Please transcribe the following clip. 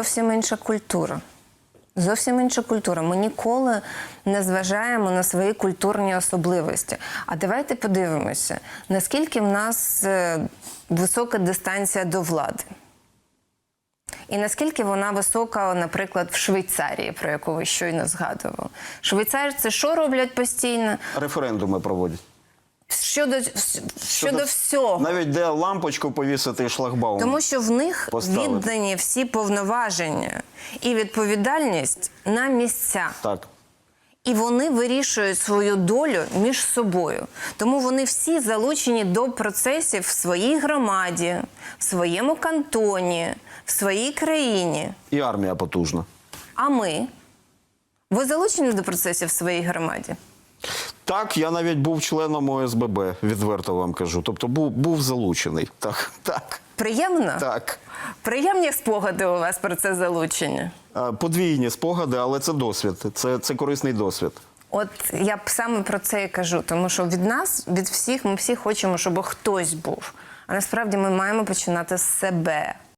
Зовсім інша культура. Зовсім інша культура. Ми ніколи не зважаємо на свої культурні особливості. А давайте подивимося, наскільки в нас е, висока дистанція до влади. І наскільки вона висока, наприклад, в Швейцарії, про яку ви щойно згадували. Швейцарці що роблять постійно? Референдуми проводять. Щодо, щодо всього. Навіть де лампочку повісити і шлагбаум. Тому що в них Поставити. віддані всі повноваження і відповідальність на місця. Так. І вони вирішують свою долю між собою. Тому вони всі залучені до процесів в своїй громаді, в своєму кантоні, в своїй країні. І армія потужна. А ми? Ви залучені до процесів в своїй громаді? Так, я навіть був членом ОСББ, відверто вам кажу. Тобто був, був залучений. Так, так, Приємно? так. Приємні спогади у вас про це залучення. Подвійні спогади, але це досвід. Це, це корисний досвід. От я б саме про це і кажу, тому що від нас, від всіх, ми всі хочемо, щоб хтось був. А насправді ми маємо починати з себе.